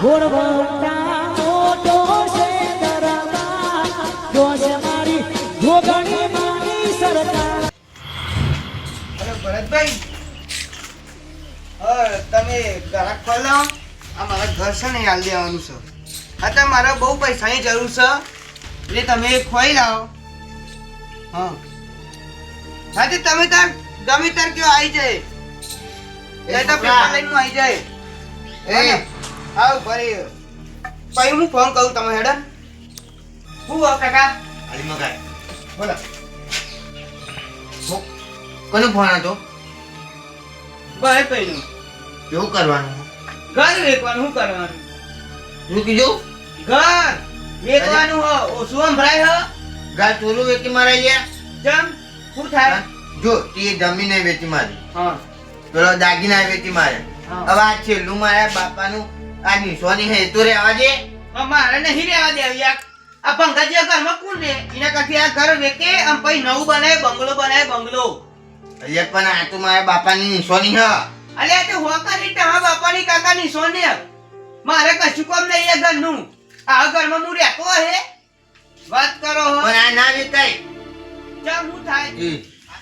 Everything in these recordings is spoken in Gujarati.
ઘોડવટા મોટો છે દરબાર જોશ મારી જોગણી માની સરકાર અરે ભરતભાઈ અ, તમે આ મારા ઘર છે ને હાલ દેવાનું છે. અત્યારે મારે બહુ પૈસાની જરૂર છે. એટલે તમે ખોઈ લાવો. હા. હા તે તમે તાર ગમે તાર કયો આવી જાય. એ તો પેપર લઈને આવી જાય. એ આવ ભરી પછી હું ફોન કરું તમે હેડન હું હો કાકા? અલી મગાય. બોલો. કોનો ફોન હતો? ભાઈ પૈનું કેવું કરવાનું? ઘર વેકવાનું શું કરવાનું? શું કીધું? ઘર વેકવાનું હો. ઓછું સંભળાય હો? ઘર ચોરું વેચી મારે ગયા જમ શું થાય? જો તે જમીન વેચી મારી. હા. પેલો દાગીના વેચી મારે. હવે આ છેલ્લું મારા બાપાનું આ નિશોની હે તો રહેવા દે મારે નહીં રહેવા દે યાર. આ પંકજ ઘરમાં કોણ રે? એના કાથી આ ઘર વેકે આમ પછી નવું બનાવે બંગલો બનાવે બંગલો. અલ્યા પણ આ તો મારા બાપાની સોની હ. અલે તે હોકારી તમારા બાપાની કાકાની સોને મારે કશું કામ નહીં એ ઘરનું. આ ઘરમાં હું રહેતો હે. વાત કરો હો. પણ આ ના વેચાય ચાલ હું થાય?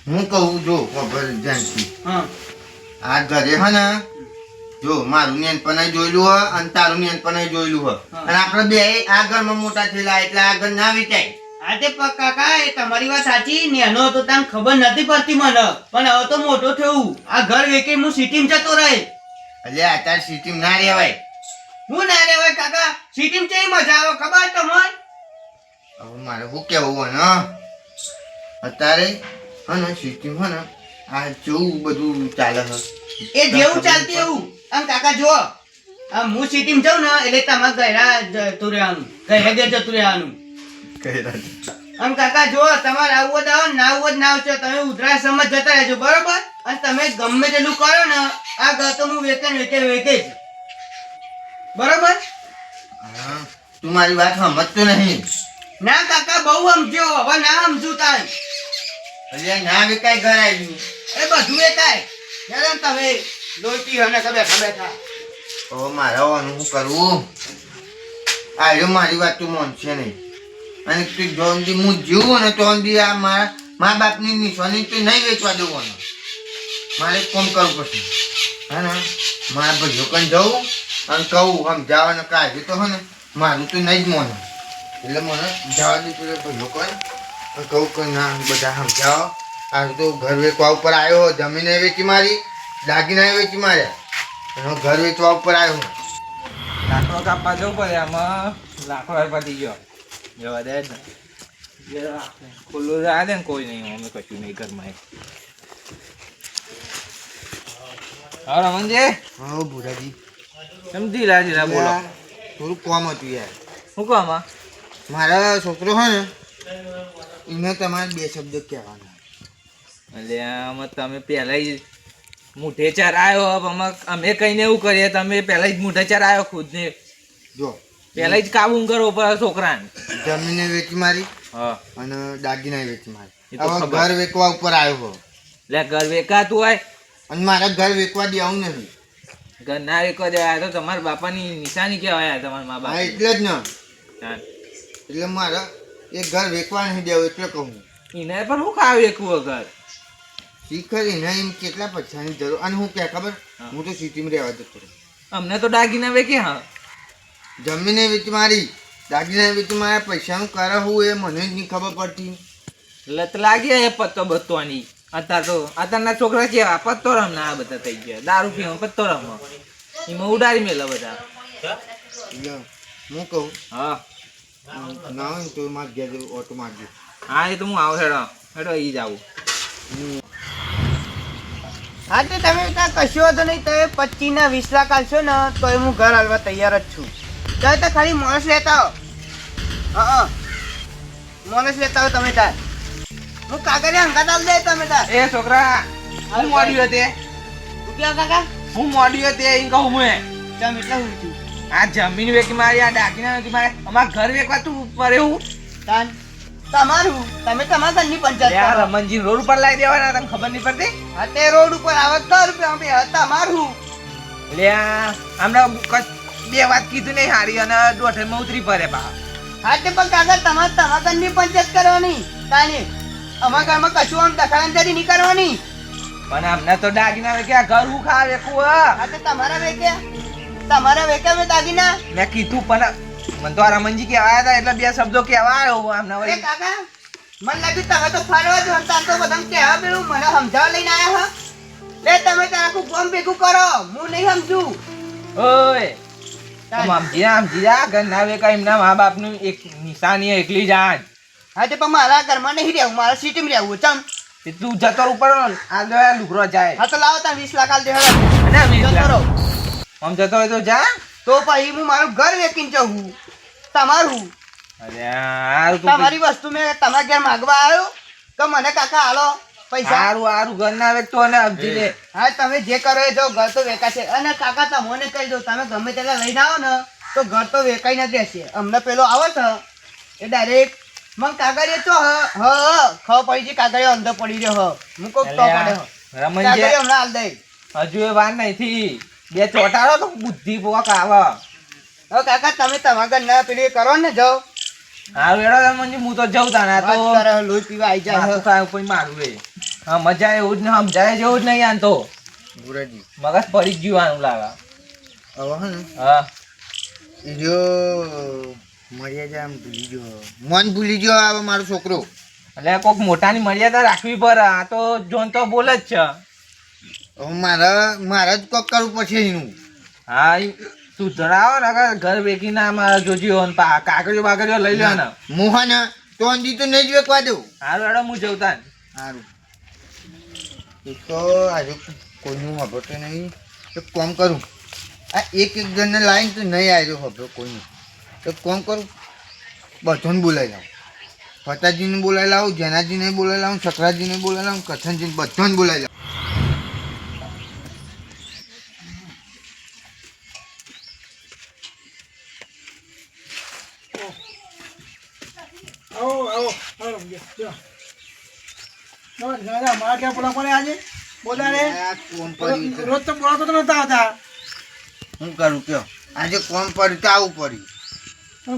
હું કહું જો ખબર જાણતી હા. આ ઘરે હે ને જો મારું નેનપણ જોયેલું હ અને તારું નેનપણ જોયેલું હ. અને આપણે બે આ ઘરમાં મોટા થયેલા એટલે આગળ ના વેચાય આજે પ- કાકા એ તમારી વાત સાચી. નેનો તો તને ખબર નથી પડતી મને. પણ હવે તો મોટો થયું. આ ઘર વેકે હું સિટીમાં જતો રહે. એટલે અત્યારે સિટીમાં ના રહેવાય. હું ના રહેવાય કાકા? સિટીમાં કેવી મજા આવે ખબર તમને? હવે મારે શું કેવું હોય ને અત્યારે હા ને સિટીમાં ને આ જેવું બધું ચાલે છે એ જેવું ચાલતું એવું? આમ કાકા જો આમ હું સિટીમાં જાઉં ને એટલે તમારે ગહેરા જતું રહેવાનું. ગયરા ઘેર જતું રહેવાનું. આમ કાકા જો તમારે આવું જ આવો, ના આવું જ ના આવશો તમે ઉધરા સમજ જતા રહેજો બરોબર? અને તમે ગમે તેટલું કરો ને આ ઘર તો હું વેચે વેચે વેચે જ. બરોબર? તું મારી વાત સમજતો નહીં. ના કાકા બહુ સમજ્યો હવે ના સમજુ તાર. ના વેકાય ઘર આવી એ બધું એ કાય તમે લોટી અને કે બેઠા બેઠા હવે મારે કરવું? આવ્યો મારી વાત, તું માનશે નહીં. અને તું જોન દી, હું જીવું ને તો દી આ મારા મા બાપની નિશાની તું નહીં વેચવા દેવાનું. મારે કોમ કરવું પડશે. હા ને? મારા ભાઈઓ કન જવું? અને કહું સમજાવવાનું કાઢ્યું તો હે ને. મારું તો નહીં જ મોને. એટલે મને જવા દે પેલા ભાઈઓ અને કહું કે ના, બધા સમજાવો. આ તો ઘર વેચવા ઉપર આવ્યો, જમીને વેચી મારી. દાગીના વેચી માર્યા. અને ઘર વેચવા ઉપર આવ્યો લાકડો કાપવા જવું પડે આમાં લાકડો આપવા પતી ગયો. જવા દે ને. ખુલ્લું દે ને કોઈ નહીં અમે કશું નહીં ઘરમાં. હા રમણજી. હા ભૂરાજી કેમ ધીરા ધીરા બોલો? થોડું કોમ હતું યાર. શું કોમ મારા છોકરો હોય ને એને તમારે બે શબ્દ કહેવાના. એટલે આમાં તમે પહેલાં જ મુઠે ચાર આવ્યો અમે કહીને એવું કરીએ તમે પહેલાં જ મુઠેચાર આવ્યો આવ્યો ખુદને. જો. પહેલાં જ કાબુ કરો પર છોકરાને. જમીને વેચી મારી હા. અને દાગીના વેચી મારી. હવે ઘર વેચવા ઉપર આવ્યો હો. એટલે ઘર વેચાતું હોય અને મારા ઘર વેચવા દેવું નથી. ઘર ના વેકવા દે આ તો તમારા બાપાની નિશાની કહેવાય તમારા મા બાપ એટલે જ ને. એટલે મારે એ ઘર વેચવા નહીં દેવું એટલે કહું. એને પણ હું ખાવ વેકવું ઘર? શીખર એને એમ કેટલા પૈસાની જરૂર? અને હું ક્યાં? ખબર? હું. તો સિટીમાં રહેવા જતો અમને તો દાગીના વેકે હા. જમીને વેચ મારી. દાગીના વેચ મારા પૈસાનું કરા હું એ મને જ નહીં ખબર પડતી. લત લાગી એ પત્તો બત્તોની. અત્યાર તો અત્યારના છોકરા છે આ પત્તો રમના આ બધા થઈ ગયા. દારૂ પીવા પત્તો રમો એમાં ઉડાડી મેલા બધા. હું કહું? હા. ના હોય તો માગ્યા ઘેર ઓટો મારજો. હા એ તો હું આવું હેડો. હેડો એ જ આવું. હા તે તમે ત્યાં કશો હતો નહીં તમે પચીસ ના વીસ લાખ આલશો ને તો હું ઘર હાલવા તૈયાર જ છું. તમે તો ખાલી માણસ લેતા હો. હા માણસ લેતા હો તમે તાર. હું કાગળિયા હંગાત આલ દે તમે તાર. એ છોકરા હું મોડ્યું તે તું ક્યાં કાકા? હું મોડ્યું તે એમ કહું હું તમે એટલા હું છું. આ જમીન વેકી મારી આ ડાકીના વેકી મારે અમારા ઘર વેકવા તું ઉપર એવું તાન તમારું તમે તમારા ઘરની પંચાયત યાર રોડ ઉપર લાવી દેવાના તને ખબર નહીં પડતી? હા તે રોડ ઉપર આવે સો રૂપિયા બે તમારું. લ્યા હમણાં બે વાત કીધું નહીં હારી અને દોઢમાં ઉતરી પડે બા. હા તે પણ કાકા તમારે તમારા ઘરની પંચાયત કરવાની. તાની અમારા ઘરમાં કશું આમ દખલાંજરી નહીં કરવાની. પણ અમને તો દાગીના કે ઘર હું ખાવે કું હા. તે તમારા વેક્યા તમારા વેક્યા મેં દાગીના. મેં કીધું પણ મને તો આ રમણજી કહેવાયા હતા એટલે બે શબ્દો કેવા આવ્યો આમને એ વળી કાકા મને લાગ્યું તમે તો ફરવા જ હતા તો બધા કહેવા પેલું મને સમજાવ લઈને આયા હો. લે તમે તારા આખું ગોમ ભેગું કરો હું નહીં સમજુ. ઓય આમ સમજી આ સમજી જા ઘરના વેકા એમના મા બાપનું એક નિશાની એકલી જાણ હા તે પણ મારા ઘરમાં નહીં રહેવું મારા સિટીમાં રહેવું ચમ. તે જતો ઉપર આ દયા લુકરો લુગરો જાય. હા તો લાવો તમે વીસ લાખ આલ દેવા અને જતો રહો. આમ જતો હોય તો જા. તો પછી હું મારું ઘર વેચીને જવું તમારું. તું તમારી વસ્તુ મેં તમારા ઘેર માગવા આવ્યો તો મને કાકા હાલો પૈસા. હારું હારું ઘર ના વેચતો અને સમજી લે. હા તમે જે કરો એ જો ઘર તો વેકાશે અને કાકા તમને કહી દો તમે ગમે ત્યારે લઈને આવો ને તો ઘર તો વેકાઈ નથી રહેશે. અમને પેલો આવે છે. એ ડાયરેક્ટ મગ કાગળિયો તો હ હ ખ પડી છે કાગળિયો અંદર પડી રહ્યો હ. મૂકો તો અલ્યા, પડે. હ. રમણ હમણાં હાલ દઈ. હજુ એ વાર નથી બે ચોટાડો તો બુદ્ધિ પોક આવે. હવે કાકા તમે તમારા ઘરના પેલી કરો ને જાઓ. હા વેડો રમણજી હું તો જઉં તાના તો. લોહી પીવા આવી જાય માથું કોઈ મારું એ હા મજા એવું જ ને સમજાય જેવું જ નહીં આન તો. ગુરાજી. મગજ પડી જ ગયું આનું લાગે હવે હે ને. જો મર્યાદા આમ ભૂલી ગયો. મન ભૂલી ગયો હવે મારો છોકરો. એટલે કોક મોટાની મર્યાદા રાખવી પડે. આ તો જોન તો બોલે જ છે. મારા મારે જ કોક કરવું પડશે એનું. હા તું ધરાવો ને અગર ઘર વેકી ના મારા જોજી હોય ને પા- કાકડીઓ બાકડીઓ લઈ લ્યો ને. મોહન તો અંજી તો નહીં જ વેકવા દઉં હારું હેડો હું જવતા સારું. એ તો આજે કોઈનું હબતો નહીં. એક કોમ કરું. આ એક એક જણને લાવીને તો નહીં આવ્યો હબતો કોઈનું. એક કોમ કરું. બધોને બોલાવી લાવું. ફતાજીને બોલાવી લાવું જેનાજીને બોલાવી લાવું સકરાજીને બોલાવી લાવું કથનજીને બધાને બોલાવી લાવું. આવો આવો આવો જો. ના ના મારા ક્યાં બોલા પડે આજે? બોલા રે આ કોમ પડ્યું છે. રોજ તો બોલાતો તો નતા આવતા. હું કરું કયો? આજે કોમ પડ્યું તો આવું પડ્યું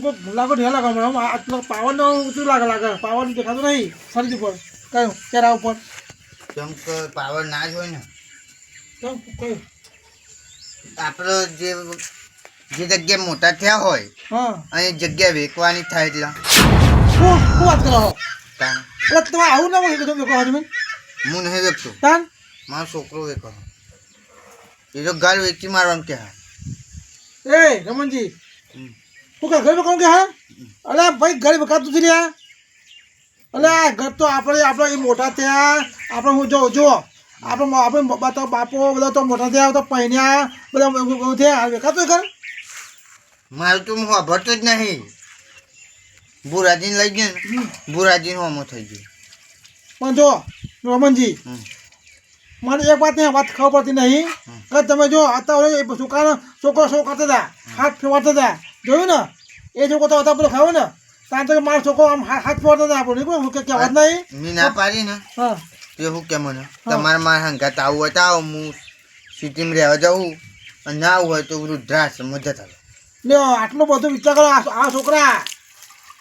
કોઈ લાગો ઢેલા લાગો આટલો પાવરનો શું લાગે લાગે? પાવર દેખાતો નહીં ફરી ઉપર કયું? ચહેરા ઉપર કેમ કે પાવર ના જ હોય ને. કેમ? કયું? આપણે જે જે જગ્યા મોટા થયા હોય હા. અને જગ્યા વેકવાની થાય એટલે. શું શું વાત કરો છો? તાણ એટલે તમે આવું ના હોય કીધું લોકો હજુ હું નહીં વેચતો તાન મારો છોકરો વેચો એ તો ઘર વેચી મારવાનું કે હા એ રમણજી હમ. શું કરે ઘર કોણ કે હા અલે ભાઈ ઘર બકાતું નથી રહ્યા અલે આ ઘર તો આપણે આપણે એ મોટા થયા આપણે હું જો જુઓ આપણે આપણે બાતો બાપો બધા તો મોટા થયા તો પહેણ્યા બધા એવું- એવું થયા વેકાતું ઘર મારું તો હું વાપરતો જ નહીં બુરાજીને લઈ ગયો ને બુરાજીને અમો થઈ ગયો. પણ જો રમણજી હમ. મને એક વાત નહીં વાત ખબર પડતી નહીં. કે તમે જો અત્યારે એ છોકરાનો છોકરો શો કરતા હતા? હાથ ફેરવાતા હતા. જોયું ને? એ છોકરો તો હતા પેલો ખાવ ને? ત્યાં તો મારો છોકરો આમ હાથ ફેરવાતા હતા આપણને હું કે વાત નહીં. મેં ના પાડી ને. હા. હું કે મને? તમારે મારા હંગાત આવું હોય તો હું સિટીમાં રહેવા જાઉં અને ના આવું હોય તો વૃદ્ધાશ્રમમાં જતા. લ્યો આટલું બધો વિચાર કરો આ છોકરા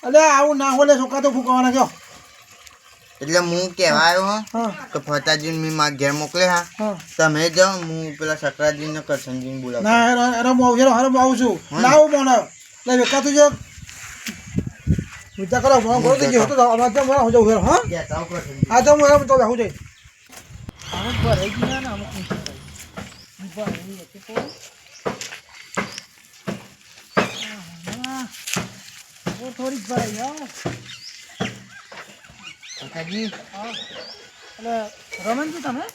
અલે આવું ના હોય છોકરા તો ફૂંકવાના જો. એટલે હું કહેવા આવ્યો હા. કે ફતાજી મેં મારા ઘેર મોકલે હા. તમે જાઓ હું પેલા સકરાજીને કરશનજીને બોલાવું. ના હેરો હેરો હું આવું હેરો હેરો આવું છું. ના આવું મને. લે વેકાતું જો. વિચાર કરો થઈ ગયો. હતો તો અમારે તો મને હું જવું હેરો હા? કહેતા આવો કરશનજી. આ તો હું હેરો તો હું જઈ થોડીક ભરાઈ હા. એટલે એટલે રમણજી તમે?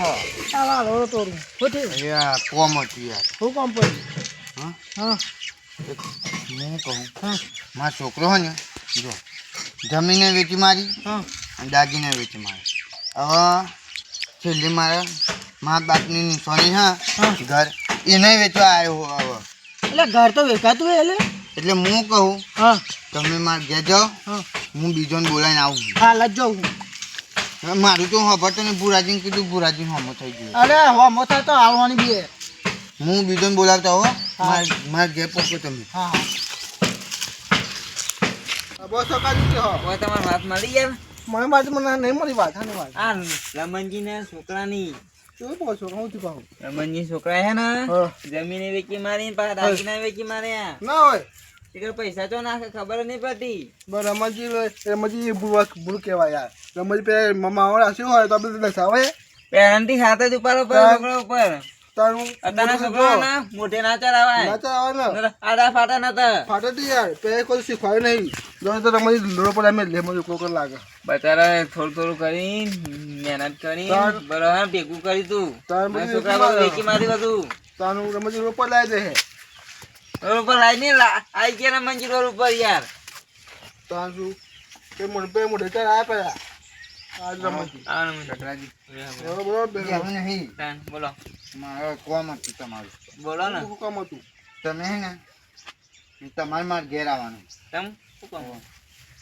હો. આ વાળ હોરો તોડું શું થયું અરે આ કોમ હતું યાર. શું કોમ પડ્યું હા? હા. હું કહું. માર છોકરો હોય ને જો જમીને વેચી મારી હા. અને દાગીને વેચી મારી. હવે છેલ્લે મારા મા બાપની નિશાની હા હા. ઘર એને વેચવા આવ્યો હવે. એટલે ઘર તો વેચાતું હોય એટલે? એટલે હું કહું હા. તમે મારા ઘેર જાઓ હા. હું બીજોને બોલાવીને આવું. હા જ જાઉં મારું તો ખબર તને ને ભુરાજીને કીધું ભુરાજી હોમો થઈ ગયું. અરે હોમો થાય તો આવવાની બી. હું બીજોને બોલાવતા હો. માર માર ઘેર પહોંચો તમે. હા હા. બસ કે હો. તમારી વાત મળી યાર મને બાજુ મને નહીં મળી વાત હા વાત. આ રમણજી ને છોકરાની કહો છો હું છું કહું રમણજી છોકરા હે ને હા. વેચી મારી ને દાગીના વેચી માર્યા. ના હોય. તીકર પૈસા તો નાખે ખબર નહીં પડતી. બસ રમજી રમજી ભૂલ ભૂલ કહેવાય યાર. રમજી પે મમ્મા શું હોય તો આપણે દસાવે પેરેન્ટથી સાથે જ ઉપર ઉપર ઉપર. તારું મોઢે ના ચડાવાય. નાચા આવે આડા ફાટા નતા ફાટે થી યાર. પે કોઈ શીખવાયું નહીં. જો તો રમજી લોડો પર અમે લે મને કોકર લાગે. બચારા થોડું થોડું કરી મહેનત કરી બરાબર ભેગું કરી તું. તાર છોકરા બધું વેચી મારી બધું. તારું રમજી રોડ લાવી દે હે. રોડ લાવી નહીં આઈ ગયા ને મંજી રોડ ઉપર યાર. તારું કે મોઢે મોઢે ચાર આ બોલો કોમ હતું તમારું બોલો ને કામ હતું તમે હે ને તમારે મારે ઘેર આવવાનું તમ શું કહો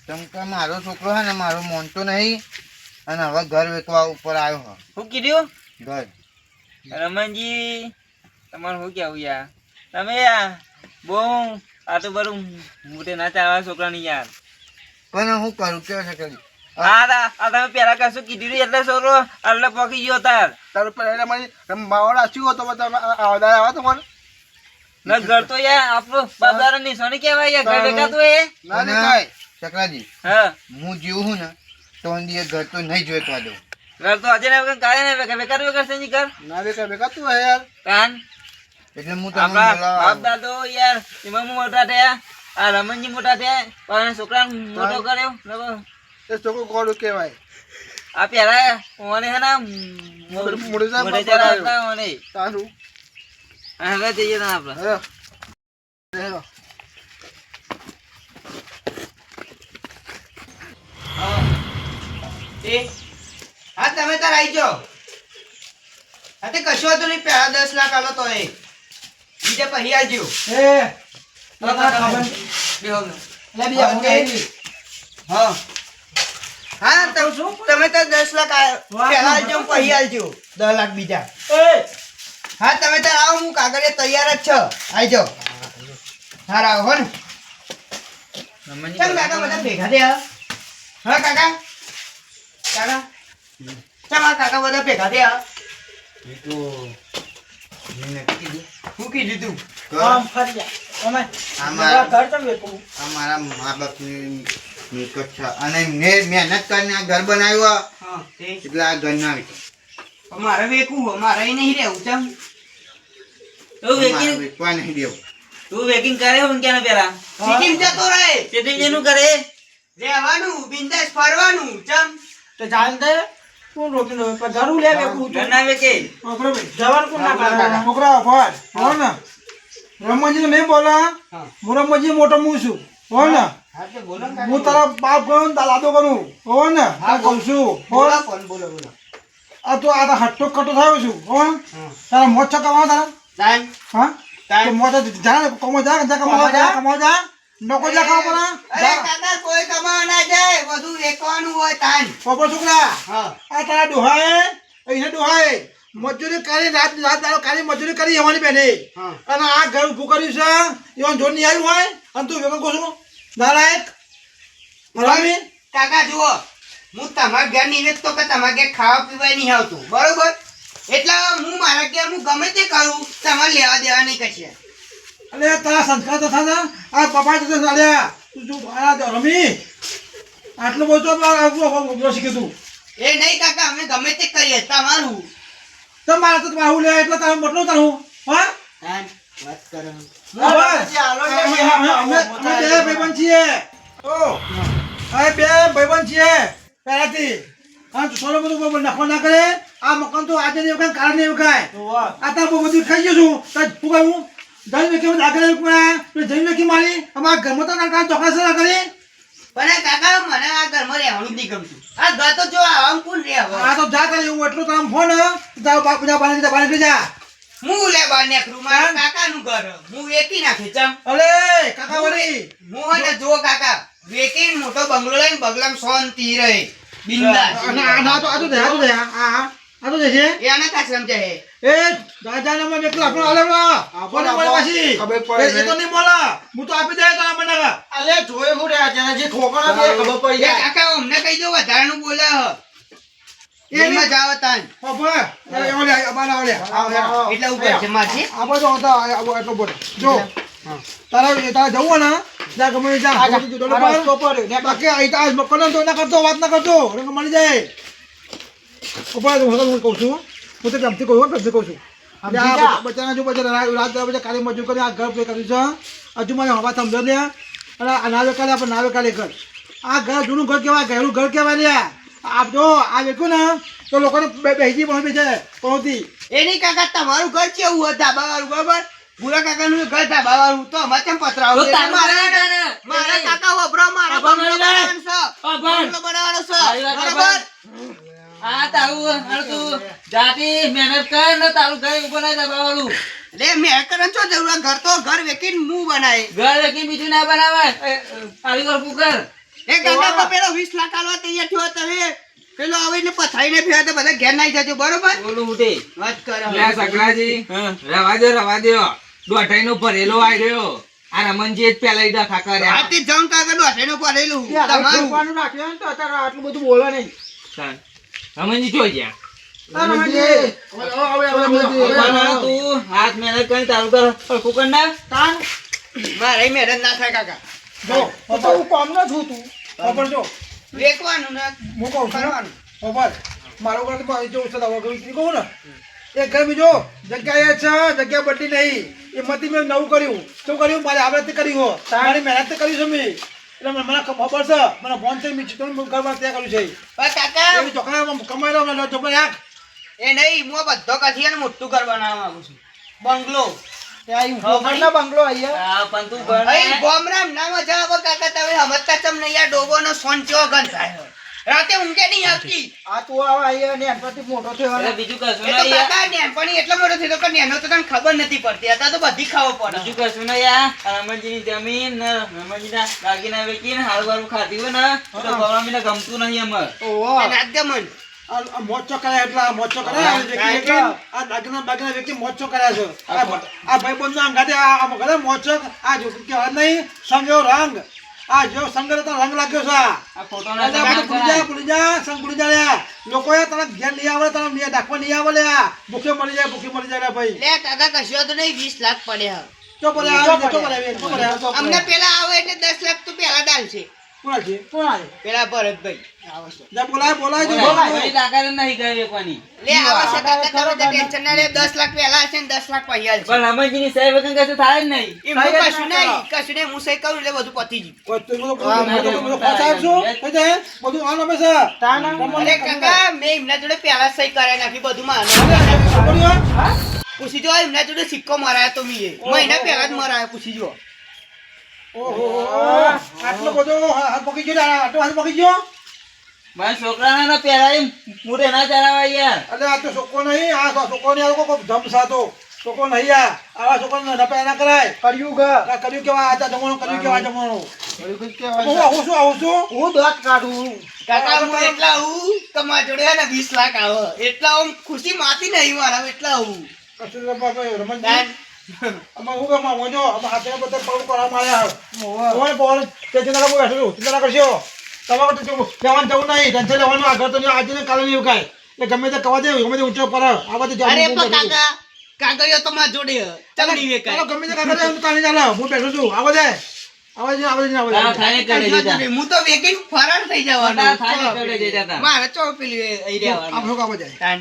તમ કે મારો છોકરો હે ને મારો મોનતો નહીં અને હવે ઘર વેચવા ઉપર આવ્યો હો શું કીધું ઘર રમણજી તમારે શું કેવું યાર તમે યાર બહુ આ તો બરું મોટે ના ચાવા છોકરાની યાર પણ હું કરું, કેવું છે કરી પેલા કશું કીધું એટલે સોરો એટલે પકી ગયો તાર. તારું પેલા મારી માવા રાખ્યું હતો તમે આવડા આવા તમારે ને ઘર તો યાર આપણું બાબારો નિશાની કહેવાય ઘર દેખાતું એ. ના દેખાય ચકરાજી હા. હું જીવું હું ને તો અંદી ઘર તો નહીં દઉં ઘર તો આજે ને વગર કાલે ને વગર બેકાર વગર છે ઘર? ના દેખાય બેકા હે યાર. કાન? એટલે હું તમને બાપ દાદો યાર એમાં હું મોટા થયા. આ રમણજી મોટા થયા. પણ છોકરા મોટો કર્યો. એ છોકરો ગોળું કહેવાય આ પેલા ઓને હે ના મોડે જા ઓને. તારું. હવે જઈએ ના આપણે. હે હે. એ હા તમે તાર આવી જાઓ. હા તે કશું હતું નહીં પહેલા દસ લાખ આલો તો એ. બીજા પછી આવજો એ હા. હા તમ- તમે તો દસ લાખ પહેલા આવજો પછી આવજો દસ લાખ બીજા. હા તમે તાર આવો હું કાગળિયા તૈયાર જ છો. આવી જાઓ હાર આવો હો ને. ચાલ કાકા બધા ભેગા થયા. હા કાકા. કાકા. ચાલ આ કાકા બધા ભેગા થયા. એ તો મેં નથી કીધું. શું કીધું તું? ઘર. આ મારા આ મારા મા બાપની મિલકત છે અને મેં મહેનત કરીને આ ઘર બનાવ્યું હા તે. એટલે આ ઘર ના વેચો મારે વેકવું મારે નહીં રહેવું ચમ. તું વેચવા નહીં દેવું. તું વેકિંગ કરે હું ક્યાં પેલા? સિટીમ જતો રહે. કેટલી જેનું કરે. રહેવાનું બિંદાસ ફરવાનું ચમ. તો જાણ દે કોણ રોકી લો પણ જરૂર લે બે કૂતું ઘર ના વેકે. જવાનું કોણ ના છોકરા હો ને. રમજી નહીં બોલા હું. રમજી મોટો હું છું. હો ને? બોલો હું તારા બાપ ગયો ને તારા દાદો કરું હો ને? હા, કહું છું બોલો બોલો બોલો આ તો આ તો હટ્ટો કટો થયો છું હો? તારા મોજ છો કમાવા તારા? હા? તાન. તો મોજ જા કમો જા જા કમાવા કમાવા જા. જા. જા નકો જા. ખાવા અરે કાકા કોઈ કમાવા ના જાય બધું એકવાનું હોય તાન. પોપર છોકરા હા. આ તારા ડોહાએ એને ડોહાએ મજૂરી કરી રાત રાત દાડો કાલી મજૂરી કરી એવાની બેને અને આ ઘર ઊભું કર્યું છે એવાનું જોડ નહીં આવ્યું હોય અને તું વેગો કહું છું. નાલાયક હરામી કાકા જુઓ. હું તમારા ઘર નહીં વેચતો કે તમારા ઘેર ખાવા પીવા નહીં આવતું. બરોબર? એટલે હું મારા ઘેર હું ગમે તે કરું તમારે લેવા દેવા નહીં કશે અલે તારા સંસ્કાર તો થતા આ પપ્પા તો ચાલ્યા તું તું આ રમી. આટલું બધું તો શીખે તું. એ નહીં કાકા અમે ગમે તે કરીએ તમારું. તમારે તો બાહુ લે એટલે તારું મતલું તારું હા વાત કરો. આ મકાન તો આજે નહીં નહીં વખાય આ બહુ બધું ખાઈ ગયું છું તો શું કહું જઈ વેકી આગળ મારી અમારા ઘરમાં તો ચોક્કસ ના કરી પણ કાકા મને આ ઘરમાં રહેવાનું નહીં ગમતું આ ઘર તો જો આમ કોણ રહે આ તો જા કરે એવું એટલું તારા ફોન તારો બાપ જા બાને હું લે બાર મારા કાકાનું ઘર. હું વેચી નાખે ચમ. અલે કાકા વરી હું જો કાકા મોટો બંગલો લઈને બગલામાં શાંતિ રહે. બિંદાસ. ના ના તો આ તો દે આ તો દે આ આ આ તો દે છે. એ આના કાશ સમજે હે. એ દાદાને મને એકલા આપણો હાલે માં. કોને મળે પાછી? ખબર પડે એ- એ તો નહીં મળે. હું તો આપી દે અલે જોયે હું રે આ જે ઠોકર ખબર પડી કાકા અમને કહી દો વધારાનું બોલે નહીં. એમાં જાવ તાન. ઓલે, ઓલે. ઉપર છે આ આ- એટલો બોલે. જો. તારા તારા જવું ને જા ગમે જા. બાકી આ આજ તો ના કરતો વાત ના કરતો. રંગ મળી જાય. ઉપર તો હું કહું છું? હું તો પ્રેમથી કહું છું, પ્રેમથી કહું જો. બચ્ચા રાત દાડા કાલે મજૂર કરી આ ઘર પે કર્યું છે હજુ મને હવા સમજો લે. અને આ નાવે કાલે આપણે નાવે કાલે ઘર. આ ઘર જૂનું ઘર કહેવાય ઘરેલું ઘર કહેવાય લે આપ જો આ વેચું ને તો લોકોને બે- બેસી પણ બેસે પહોંચી. એની કાકા તમારું ઘર કેવું હતા ધાબા વાળું બરોબર? ભૂરા કાકાનું ઘર ધાબા વાળું તો અમારે કેમ પતરાવું તો મારે- કાકા વપરાવ મારા બંગલો બનાવવાનો છે. બનાવવાનો છે. મારી વાત બરોબર? તારું તું જાતી મહેનત કર ને તારું ઘર ઉપર ના દબાવવાનું લે મેં કરે છો જરૂર ઘર તો ઘર વેકીને મું બનાય ઘર લેકીન બીજું ના બનાવાય. એ, તારી ઘર કુકર એ ગંગા પર પેલો 20 લાખ આલવા તૈયાર થયો તમે પેલો આવીને પથાઈને ફેર તો બધા ઘેર નાઈ જજો બરોબર? બોલું ઉઠે વાત કરો. લે સકલાજી રવા દે રવા દો. દોઢાઈ નો ભરેલો આવી રહ્યો. આ રમણજી જ પેલા ઈડા ખાકા આ તે તે જમ કાકા નો ભરેલું તમારું આટલું બધું બોલવા નહીં. ચાલ. રમણજી જો ગયા તું હાથ મહેનત કરીને તારું ઘર સરખું કર નાખ. મારે મહેનત ના થાય કાકા. જો પપ્પા હું. કામ ના છું તું. ખબર જો. વેકવાનું ને હું કહું કરવાનું ખબર મારો ઘર તો જો છે દવા ગયું કહું ને. એ ઘર બીજો જગ્યાએ છે જગ્યા બદલી નહીં. એ મતી મેં નવું કર્યું. શું કર્યું? મારે આવડત કર્યું હો. તારી મહેનત તો કરી છે મેં. એટલે મને મને ખબર છે મને ફોન થઈ મેં ચિત્રણ ઘરમાં ત્યાં કર્યું છે. કાકા. ચોકડા કમાઈ રહ્યો ને ચોકડા એ નહીં હું બધો કથી મોટું ઘર બનાવવા માંગુ છું. બંગલો. બંગલો હા, પણ તું ભણ અહીં ને. ગોમરામ ના મજા આવે કાકા તમે સમજતા ચમ નહીં આ ડોબોનો સોન ચેવો ગંધ થાય? રાતે ઊંઘે નહીં આવતી. આ તું આવા અહીંયા ને મોટો થયો બીજું કશું નહીં કાકા નેનપણી એટલો મોટો થયો કે નેનો તો તને ખબર નથી પડતી અત્યારે તો બધી ખાવો પડે. બીજું કશું નહીં યાર. આ રમણજીની જમીન ને રમણજીના દાગીના વેચીને હારું વારું ખાધી હોય ને તો ગવર્મેન્ટને ગમતું નહીં અમારે. ઓહો. આ મોચો કર્યા એટલા મોચો કર્યા. આ વ્યક્તિ વ્યક્તિ આ દાગીના બાગીના વ્યક્તિ મોચો કર્યા છે. આ ભાઈ બંધ અંગાતે આ આ મોચો. આ જો કહેવાય નહીં સંગ રંગ. આ જો સંગ તો રંગ લાગ્યો છે. આ. બધું સંગ લ્યા. લોકોએ તને ઘેર આવે તને નહીં દાખવા નહીં આવે લ્યા. ભૂખે મરી જાય ભૂખે મરી જાય ભાઈ. લે કાકા કશું તો નહીં વીસ લાખ પડ્યા. ચો પડ્યા પડ્યા અમને પેલા આવે એટલે દસ લાખ તો પેલા છે. કોણ છે કોણ આવે પેલા ભરતભાઈ. જા બોલાય બોલાય જો બોલાય. જ નહીં કરી શકવાની. લે આવે કાકા તમે તો ટેન્શન ના લે દસ લાખ પેલા હશે ને દસ લાખ પછી હાલશે. પણ રમણજીની સહી વગર કશું થાય જ નહીં. એમનું કશું નહીં કશું નહીં હું સહી કરું એટલે બધું પતી ગયું. કોઈ તો બધું બધું બધું પાછા આપશું બધું આ નામે છે અરે કાકા મેં એમના જોડે પેલા સહી નાખી બધું માનો. પૂછી જો એમના જોડે સિક્કો મરાયો તો મીએ મહિના પહેલા જ મરાયો પૂછી જો. ઓહો. આટલો બધો હાથ પકી ગયો ને, આટલો હાથ પકી ગયો? મારા છોકરાને ના પહેરાય મોઢે ના ચડાવાય યાર. અરે આ તો છોકરો નહીં આ છોકરો નહીં આ લોકો ધમસાતો છોકરો નહીં આ. આવા છોકરાને નપા ના કરાય. કર્યું કે કર્યું કેવા આ જમવાનું કર્યું કેવા જમવાનું હું આવું છું આવું છું? હું દાંત કાઢું. કાકા હું એટલા હું તમારા જોડે ને વીસ લાખ આવે. એટલા હું ખુશી માતી નહીં મારા એટલા હું. કશું તો આમાં હું ગામ આવો જો આમાં હાથે બધા પગ કરવા માર્યા ઓય બોલ ચિંતા કરો બેઠો છું ચિંતા કરશો? તમારે તો જવાનું જવું નહીં. ટેન્શન લેવાનું આગળ તો આજે ને કાલે નહીં કાંઈ. એટલે ગમે તે કવા દે ગમે તે ઊંચો પર આવા. તો અરે જવાનું પણ કાકા કાગળિયો તમારા જોડે નહીં વેકાય. ગમે તે કાગળિયો કાલે ચાલો હું બેઠો છું. આવો દે આવો દે આવો દે આવો તારા દે ખાઈને ચડે જતા. હું તો વેકીને ફરાર થઈ જવાનો ખાઈને ચડે જતા. મારે ચો પેલી અહીં કામ જાય? તાન.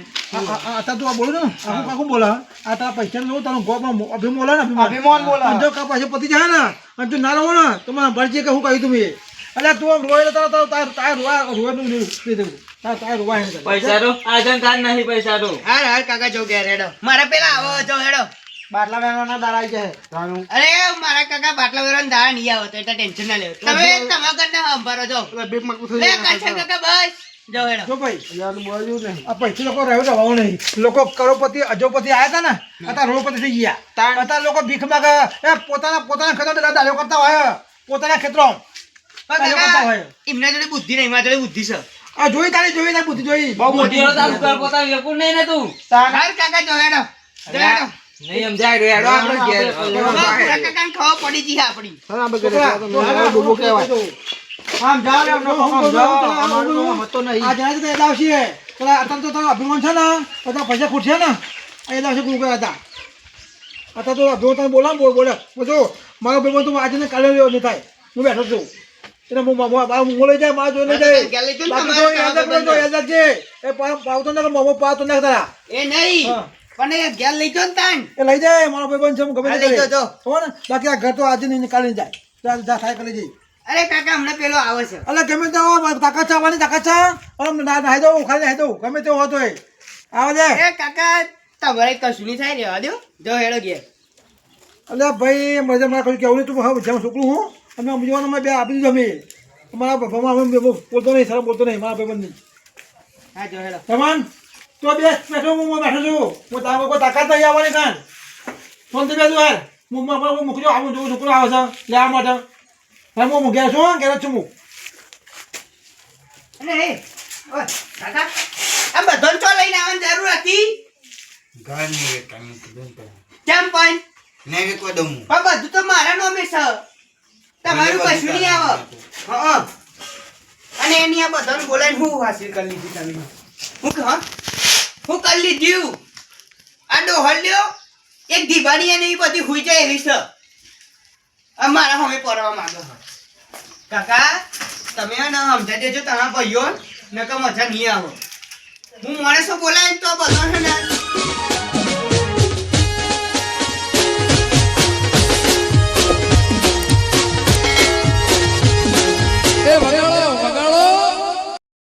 તું બોલું ને. આખું કાકું બોલા? આ તારા પૈસા નું તારું ગોમાં અભિમાન બોલા ને અભિમાન. બોલા. જો કા પૈસા પતી જાય ને અને તું ના રહો ને તો મને ભરજી કે હું કહ્યું તું અલ્યા એટલે તું આમ રોય તારા તારા તાર તાર રોવા રોવાનું નહીં. પી તાર તારા તારા રોવા પૈસા તો આજન તાર નહીં પૈસા રો. હાર હાર કાકા જો ઘેર હેડો. મારા પેલા આવો જો હેડો. બાટલા વેણવાના દાડા આવી જાય અરે મારા કાકા બાટલા વેરો દાળ નહીં આવો તો એટલે ટેન્શન ના લેવો તમે તમારા ઘરના સંભાળો જો. બેગમાં લે કાચા કાકા બસ. જો હેડો. જો ભાઈ આ પૈસા લોકો રહ્યો દવાઓ નહીં. લોકો કરોડપતિ અજોપતિ આયા હતા ને અત્યારે રોડપતિ થઈ ગયા. અત્યારે લોકો ભીખ માંગે. પોતાના પોતાના ખેતરો દાડો કરતા હોય. પોતાના ખેતરો પણ કરતા હોય. એમના જોડે બુદ્ધિ નહીં મારા જોડે બુદ્ધિ છે. આ જોઈ તારી જોઈ તારી બુદ્ધિ જોઈ. બહુ મોટી તારું ઘર પોતા વેકું નહીં ને તું? હાલ કાકા જો હેડો. જો હેડો. નહીં સમજાય રે હેડો આપણે ઘેર. હા, કાકાને ખબર પડી ગઈ છે આપણી. છોકરા, તો બોબો કહેવાય. આમ જાઓ ને, આમ આમ આ જરા તો એડા આવશે. પેલા અત્યારે તો તારો અભિમાન છે ને બધા પૈસા ખૂટશે ને એડા આવશે ગુગલ હતા. અત્યારે તો અભિમાન તને બોલા બોલ. બોલે જો મારો અભિમાન તો આજે ને કાલે લેવો નહીં થાય. હું બેઠો છું. એટલે હું હું લઈ જાય મારા જોઈ લઈ જાય. ઘેર લઈ જાઓ ને બાકી તો યાદ રાખજો, યાદ રાખજે. એ પાવતો ના મોમો પાવતો ના તારા. એ નહીં. હા. પણ એ ઘેર લઈ જાઓ ને તાન એ લઈ જાય મારો ભાઈ છે ગમે લઈ. જજો. ને? બાકી આ ઘર તો આજે નહીં કાલે જાય. જા જા થાય કરી જઈ અરે કાકા હમણાં પેલો આવે છે. અલે ગમે તે તાકાત છે આવવાની તાકાત છે? અરે ના નાહી દઉં ખાલી નાહી દઉં ગમે તેવું હોતો હોય. આવે દે એ કાકા તમારે કશું નહીં થાય રહેવા દો. જો હેડો ઘેર. અલે ભાઈ મજા મારા કહ્યું કેવું તું હવે જેમ છોકરું હું? અમે બીજવાનું અમે બે આપી દીધું અમે. અમારા બાપામાં અમે બોલતો નહીં સારા બોલતો નહીં મારા ભાઈ નહીં હા જો હેડો. સમાન? તો બે બેઠો હું બેઠો છું. હું તારા કોઈ તાકાત નહીં આવવાની કાન ફોનથી બેસું હાર હું હું મૂકજો આવું જોઉં છોકરો આવે છે. લેવા માટે. હા હું મૂક્યા છું ઘેર છું હું. અને એ ઓય, કાકા. આ બધાને તો લઈને આવવાની જરૂર હતી? ઘર નહીં વેચવાનું કીધું ને તને. કેમ પણ? નહીં વેચવા દઉં હું. પણ બધું તો મારા નામે છે. તમારું કશું નહીં આવે. હા અને એની આ બધાને બોલાવીને હું હાસિલ કરી લીધી તમે હું કહા હું કરી લીધું આ ડોહલ લ્યો એક દીવાની એ બધી હુઈ જાય એવી છે. મારા હવે પરવા માંગો. કાકા, તમે ને સમજાઈ દેજો તમારા ભાઈઓ, નકર મજા નહીં આવો. હું માણસો બોલાવીને તો બધો ને